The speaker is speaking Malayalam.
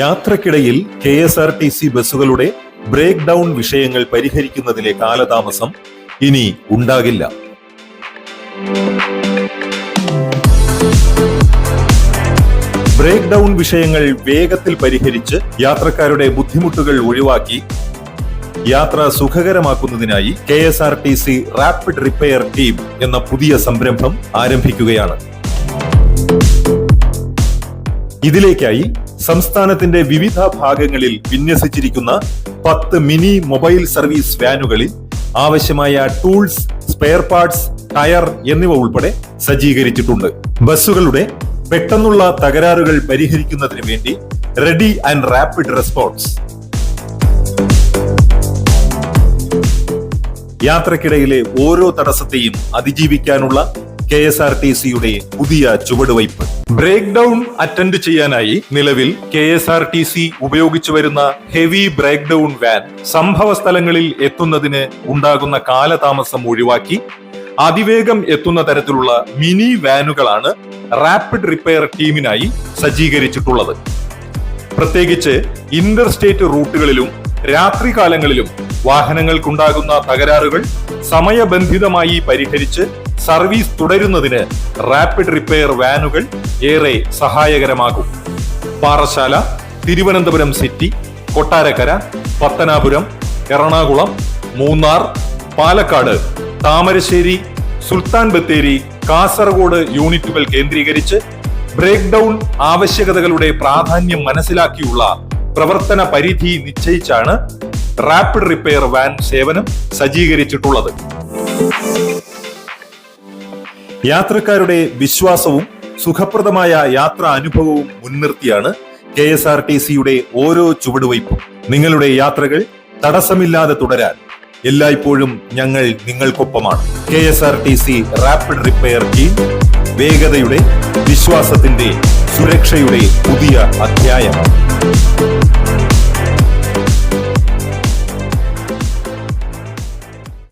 യാത്രക്കിടയിൽ K S R T C ബസ്സുകളുടെ ബ്രേക്ക് ഡൗൺ വിഷയങ്ങൾ പരിഹരിക്കുന്നതിലെ കാലതാമസം ഇനി ഉണ്ടാകില്ല. ബ്രേക്ക് ഡൗൺ വിഷയങ്ങൾ വേഗത്തിൽ പരിഹരിച്ച് യാത്രക്കാരുടെ ബുദ്ധിമുട്ടുകൾ ഒഴിവാക്കി യാത്ര സുഖകരമാക്കുന്നതിനായി K S R T C rapid repair team എന്ന പുതിയ സംരംഭം ആരംഭിക്കുകയാണ്. ഇതിലേക്കായി സംസ്ഥാനത്തിന്റെ വിവിധ ഭാഗങ്ങളിൽ വിന്യസിച്ചിരിക്കുന്ന പത്ത് മിനി മൊബൈൽ സർവീസ് വാനുകളിൽ ആവശ്യമായ ടൂൾസ് സ്പെയർ പാർട്സ് ടയർ എന്നിവ ഉൾപ്പെടെ സജ്ജീകരിച്ചിട്ടുണ്ട്. ബസ്സുകളുടെ പെട്ടെന്നുള്ള തകരാറുകൾ പരിഹരിക്കുന്നതിന് വേണ്ടി റെഡി ആൻഡ് റാപ്പിഡ് റെസ്പോൺസ് യാത്രക്കിടയിലെ ഓരോ തടസ്സത്തെയും അതിജീവിക്കാനുള്ള കെ എസ് ആർ ടി സിയുടെ പുതിയ ചുവടുവയ്പ്. ബ്രേക്ക് ഡൗൺ അറ്റൻഡ് ചെയ്യാനായി നിലവിൽ K S R T C ഉപയോഗിച്ചു വരുന്ന ഹെവി ബ്രേക്ക് ഡൗൺ വാൻ സംഭവ സ്ഥലങ്ങളിൽ എത്തുന്നതിന് ഉണ്ടാകുന്ന കാലതാമസം ഒഴിവാക്കി അതിവേഗം എത്തുന്ന തരത്തിലുള്ള മിനി വാനുകളാണ് റാപ്പിഡ് റിപ്പയർ ടീമിനായി സജ്ജീകരിച്ചിട്ടുള്ളത്. പ്രത്യേകിച്ച് ഇന്റർസ്റ്റേറ്റ് റൂട്ടുകളിലും രാത്രികാലങ്ങളിലും വാഹനങ്ങൾക്കുണ്ടാകുന്ന തകരാറുകൾ സമയബന്ധിതമായി പരിഹരിച്ച് സർവീസ് തുടരുന്നതിന് റാപ്പിഡ് റിപ്പയർ വാനുകൾ ഏറെ സഹായകരമാകും. പാറശാല തിരുവനന്തപുരം സിറ്റി കൊട്ടാരക്കര പത്തനാപുരം എറണാകുളം മൂന്നാർ പാലക്കാട് താമരശ്ശേരി സുൽത്താൻ ബത്തേരി കാസർഗോഡ് യൂണിറ്റുകൾ കേന്ദ്രീകരിച്ച് ബ്രേക്ക് ഡൗൺ ആവശ്യകതകളുടെ പ്രാധാന്യം മനസ്സിലാക്കിയുള്ള പ്രവർത്തന പരിധി നിശ്ചയിച്ചാണ് റാപ്പിഡ് റിപ്പയർ വാൻ സേവനം സജ്ജീകരിച്ചിട്ടുള്ളത്. യാത്രക്കാരുടെ വിശ്വാസവും സുഖപ്രദമായ യാത്രാ അനുഭവവും മുൻനിർത്തിയാണ് കെ എസ് ആർ ടി സിയുടെ ഓരോ ചുവടുവയ്പും. നിങ്ങളുടെ യാത്രകൾ തടസ്സമില്ലാതെ തുടരാൻ എല്ലായ്പ്പോഴും ഞങ്ങൾ നിങ്ങൾക്കൊപ്പമാണ്. K S R T C rapid repair team വേഗതയുടെ വിശ്വാസത്തിന്റെ സുരക്ഷയുടെ പുതിയ അധ്യായമാണ്.